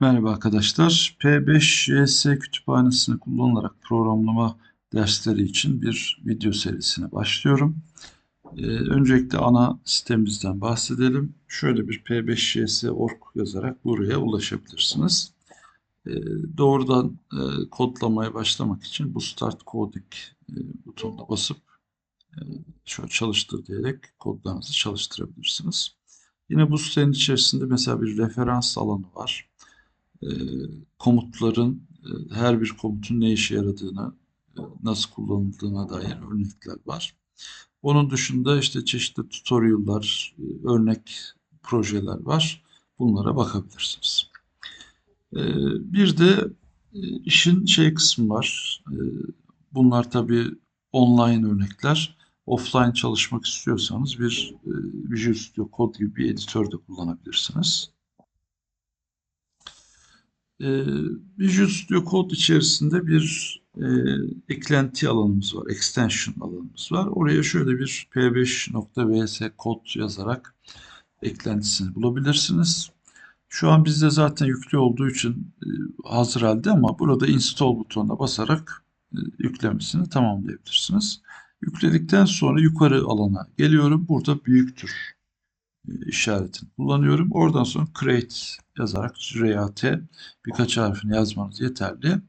Merhaba arkadaşlar. P5JS kütüphanesini kullanarak programlama dersleri için bir video serisine başlıyorum. Ee, öncelikle ana sitemizden bahsedelim. Şöyle bir P5JS.org yazarak buraya ulaşabilirsiniz. Ee, doğrudan e, kodlamaya başlamak için bu Start Coding e, butonuna basıp e, şöyle çalıştır diyerek kodlarınızı çalıştırabilirsiniz. Yine bu sitenin içerisinde mesela bir referans alanı var e, komutların e, her bir komutun ne işe yaradığını, e, nasıl kullanıldığına dair örnekler var. Onun dışında işte çeşitli tutorial'lar, e, örnek projeler var. Bunlara bakabilirsiniz. E, bir de işin şey kısmı var. E, bunlar tabii online örnekler. Offline çalışmak istiyorsanız bir Visual Studio Code gibi bir editör de kullanabilirsiniz. E, Visual Studio Code içerisinde bir e, eklenti alanımız var, extension alanımız var. Oraya şöyle bir p5.vs kod yazarak eklentisini bulabilirsiniz. Şu an bizde zaten yüklü olduğu için e, hazır halde ama burada install butonuna basarak e, yüklemesini tamamlayabilirsiniz. Yükledikten sonra yukarı alana geliyorum. Burada büyüktür e, işaretini kullanıyorum. Oradan sonra create yazarak RAT birkaç harfini yazmanız yeterli.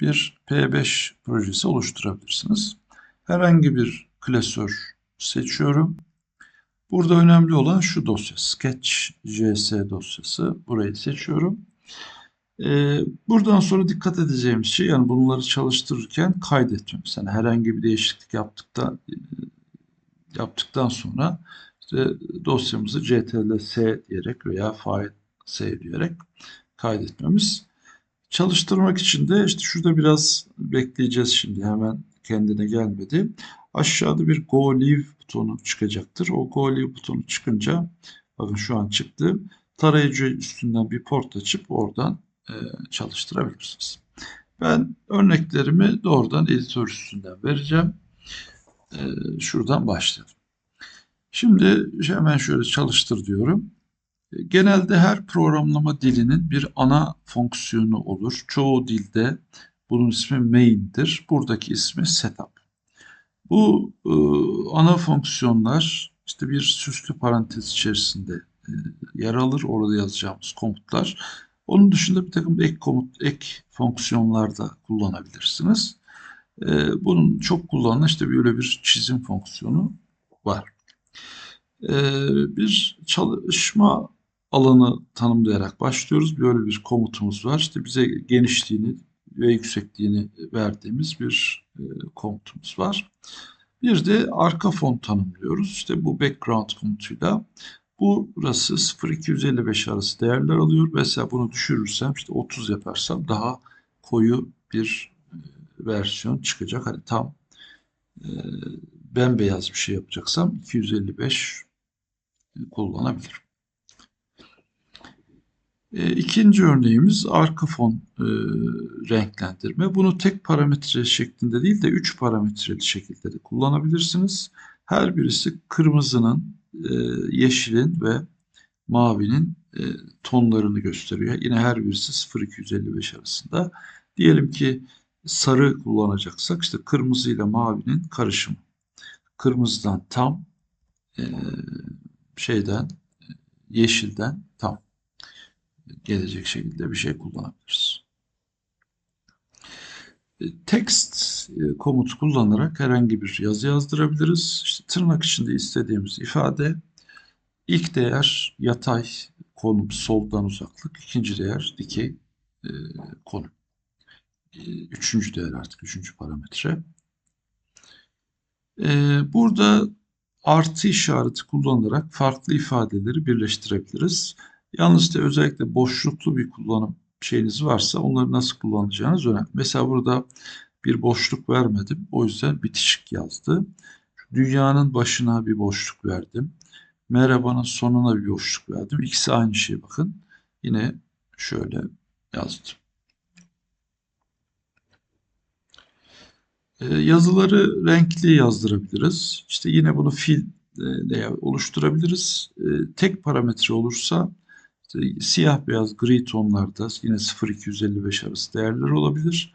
Bir P5 projesi oluşturabilirsiniz. Herhangi bir klasör seçiyorum. Burada önemli olan şu dosya Sketch.js dosyası. Burayı seçiyorum. Ee, buradan sonra dikkat edeceğimiz şey yani bunları çalıştırırken kaydetmemiz. Yani herhangi bir değişiklik yaptıktan yaptıktan sonra işte dosyamızı ctrl-s diyerek veya file diyerek kaydetmemiz. Çalıştırmak için de işte şurada biraz bekleyeceğiz şimdi hemen kendine gelmedi. Aşağıda bir Go Live butonu çıkacaktır. O Go Live butonu çıkınca bakın şu an çıktı. Tarayıcı üstünden bir port açıp oradan e, çalıştırabilirsiniz. Ben örneklerimi doğrudan editör üstünden vereceğim. E, şuradan başlayalım. Şimdi hemen şöyle çalıştır diyorum. Genelde her programlama dilinin bir ana fonksiyonu olur. Çoğu dilde bunun ismi main'dir. Buradaki ismi setup. Bu e, ana fonksiyonlar işte bir süslü parantez içerisinde e, yer alır. Orada yazacağımız komutlar. Onun dışında bir takım ek komut, ek fonksiyonlar da kullanabilirsiniz. E, bunun çok kullanılan işte böyle bir çizim fonksiyonu var. E, bir çalışma alanı tanımlayarak başlıyoruz. Böyle bir komutumuz var. İşte bize genişliğini ve yüksekliğini verdiğimiz bir e, komutumuz var. Bir de arka fon tanımlıyoruz. İşte bu background komutuyla bu burası 0-255 arası değerler alıyor. Mesela bunu düşürürsem işte 30 yaparsam daha koyu bir e, versiyon çıkacak. Hani tam e, bembeyaz bir şey yapacaksam 255 kullanabilirim. E, ikinci örneğimiz arka fon e, renklendirme. Bunu tek parametre şeklinde değil de üç parametreli şekilde de kullanabilirsiniz. Her birisi kırmızının, e, yeşilin ve mavinin e, tonlarını gösteriyor. Yine her birisi 0-255 arasında. Diyelim ki sarı kullanacaksak işte kırmızı ile mavinin karışımı. Kırmızıdan tam, e, şeyden, yeşilden tam gelecek şekilde bir şey kullanabiliriz. E, text e, komut kullanarak herhangi bir yazı yazdırabiliriz. İşte tırnak içinde istediğimiz ifade ilk değer yatay konum soldan uzaklık, ikinci değer dikey e, konum. Üçüncü değer artık üçüncü parametre. Burada artı işareti kullanarak farklı ifadeleri birleştirebiliriz. Yalnız da özellikle boşluklu bir kullanım şeyiniz varsa onları nasıl kullanacağınız önemli. Mesela burada bir boşluk vermedim. O yüzden bitişik yazdı. Dünyanın başına bir boşluk verdim. Merhabanın sonuna bir boşluk verdim. İkisi aynı şey bakın. Yine şöyle yazdım. Ee, yazıları renkli yazdırabiliriz. İşte yine bunu fil e, oluşturabiliriz. Ee, tek parametre olursa siyah beyaz gri tonlarda yine 0-255 arası değerler olabilir.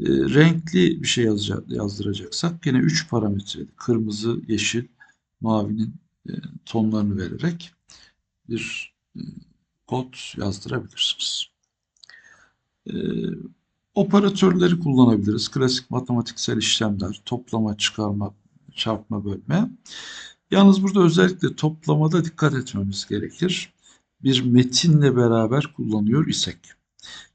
E, renkli bir şey yazacak, yazdıracaksak yine 3 parametre kırmızı, yeşil, mavinin e, tonlarını vererek bir e, kod yazdırabilirsiniz. E, operatörleri kullanabiliriz. Klasik matematiksel işlemler, toplama, çıkarma, çarpma, bölme. Yalnız burada özellikle toplamada dikkat etmemiz gerekir. Bir metinle beraber kullanıyor isek.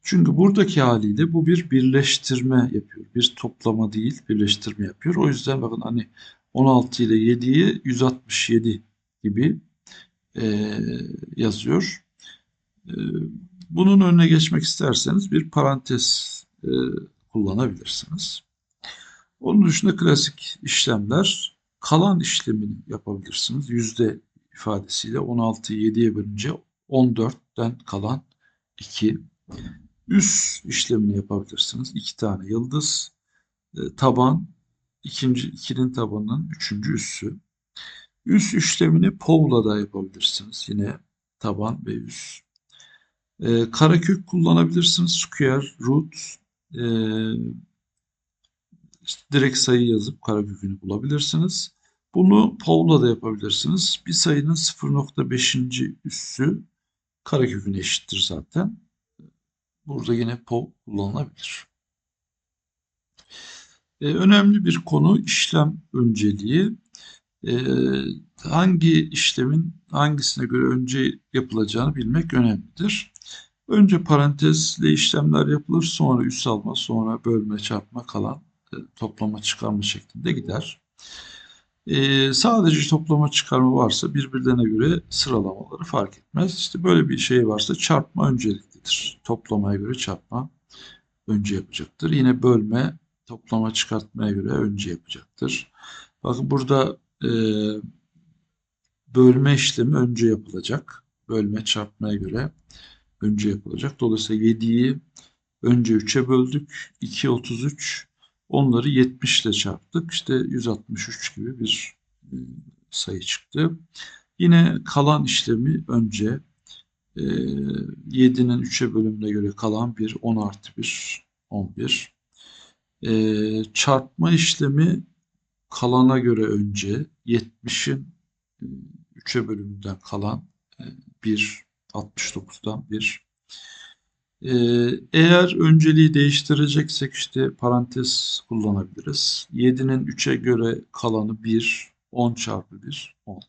Çünkü buradaki haliyle bu bir birleştirme yapıyor. Bir toplama değil, birleştirme yapıyor. O yüzden bakın hani 16 ile 7'yi 167 gibi e, yazıyor. E, bunun önüne geçmek isterseniz bir parantez e, kullanabilirsiniz. Onun dışında klasik işlemler kalan işlemini yapabilirsiniz. Yüzde ifadesiyle 16'yı 7'ye bölünce 14'ten kalan 2. Üst işlemini yapabilirsiniz. 2 tane yıldız. E, taban, ikinci, ikinin tabanının üçüncü üssü. Üst işlemini Pov'la da yapabilirsiniz. Yine taban ve üst. E, karekök kullanabilirsiniz. Square, root, e, işte direkt sayı yazıp karekökünü bulabilirsiniz. Bunu Pov'la da yapabilirsiniz. Bir sayının 0.5. üssü kareköküne eşittir zaten. Burada yine POV kullanılabilir. Ee, önemli bir konu işlem önceliği. Ee, hangi işlemin hangisine göre önce yapılacağını bilmek önemlidir. Önce parantezle işlemler yapılır, sonra üs alma, sonra bölme, çarpma, kalan, e, toplama, çıkarma şeklinde gider. Ee, sadece toplama çıkarma varsa birbirlerine göre sıralamaları fark etmez. İşte böyle bir şey varsa çarpma önceliklidir. Toplamaya göre çarpma önce yapacaktır. Yine bölme toplama çıkartmaya göre önce yapacaktır. Bakın burada e, bölme işlemi önce yapılacak. Bölme çarpmaya göre önce yapılacak. Dolayısıyla 7'yi önce 3'e böldük. 2 33 Onları 70 ile çarptık. İşte 163 gibi bir e, sayı çıktı. Yine kalan işlemi önce 7'nin 3'e bölümüne göre kalan bir 10 artı 1 11. E, çarpma işlemi kalana göre önce 70'in 3'e bölümünden kalan 1 69'dan 1 ee, eğer önceliği değiştireceksek işte parantez kullanabiliriz. 7'nin 3'e göre kalanı 1, 10 çarpı 1, 10.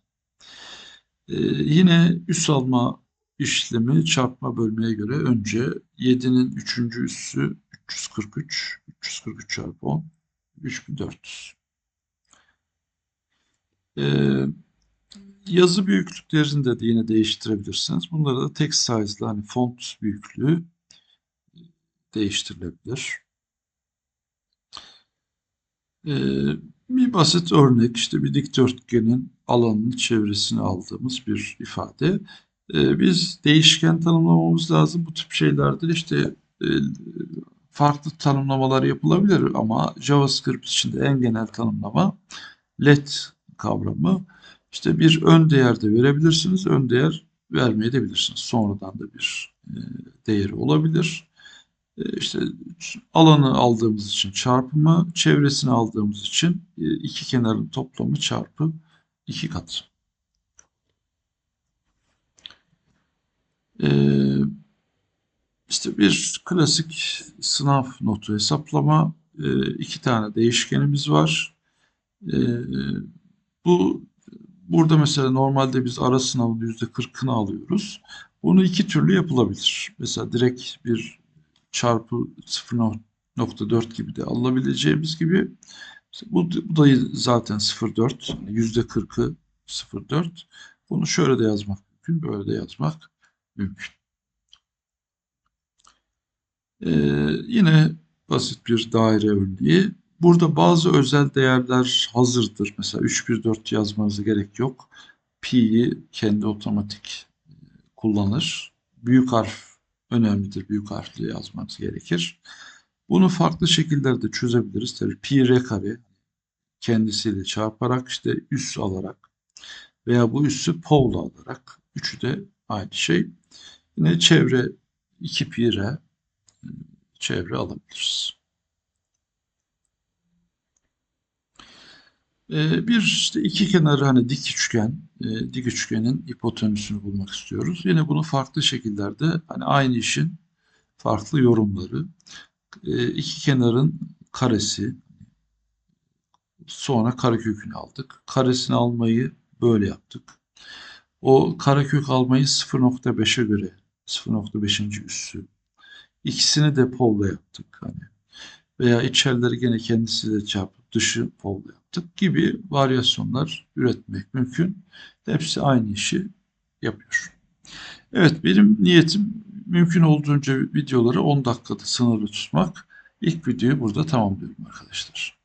Ee, yine üs alma işlemi çarpma bölmeye göre önce 7'nin 3. üssü 343, 343 çarpı 10, 3400. Ee, yazı büyüklüklerini de yine değiştirebilirsiniz. Bunları da text size'lı hani font büyüklüğü değiştirilebilir. Ee, bir basit örnek işte bir dikdörtgenin alanının çevresini aldığımız bir ifade. Ee, biz değişken tanımlamamız lazım. Bu tip şeylerde işte e, farklı tanımlamalar yapılabilir ama JavaScript içinde en genel tanımlama let kavramı. İşte bir ön değer de verebilirsiniz. Ön değer vermeye de bilirsiniz. Sonradan da bir e, değeri olabilir. E, işte alanı aldığımız için çarpımı, çevresini aldığımız için e, iki kenarın toplamı çarpı iki kat. Ee, işte bir klasik sınav notu hesaplama. Ee, iki tane değişkenimiz var. Ee, bu burada mesela normalde biz ara sınavın yüzde kırkını alıyoruz. Bunu iki türlü yapılabilir. Mesela direkt bir çarpı 0.4 gibi de alabileceğimiz gibi bu, bu da zaten 0.4 yüzde 40'ı 0.4 bunu şöyle de yazmak mümkün böyle de yazmak mümkün. Ee, yine basit bir daire örneği. Burada bazı özel değerler hazırdır. Mesela 314 yazmanıza gerek yok. Pi'yi kendi otomatik e, kullanır. Büyük harf önemlidir. Büyük harfle yazmanız gerekir. Bunu farklı şekillerde çözebiliriz. Tabii pi r kare kendisiyle çarparak işte üs alarak veya bu üssü povla alarak üçü de aynı şey. Yine çevre 2 pire e, çevre alabiliriz. Bir işte iki kenarı hani dik üçgen, e, dik üçgenin hipotenüsünü bulmak istiyoruz. Yine bunu farklı şekillerde hani aynı işin farklı yorumları. E, iki kenarın karesi, sonra karekökünü aldık. Karesini almayı böyle yaptık. O karekök almayı 0.5'e göre 0.5. üssü. İkisini de polla yaptık hani. Veya içerileri gene kendisiyle çarpıp dışı polla yaptık gibi varyasyonlar üretmek mümkün. Hepsi aynı işi yapıyor. Evet benim niyetim mümkün olduğunca videoları 10 dakikada sınırlı tutmak. İlk videoyu burada tamamlıyorum arkadaşlar.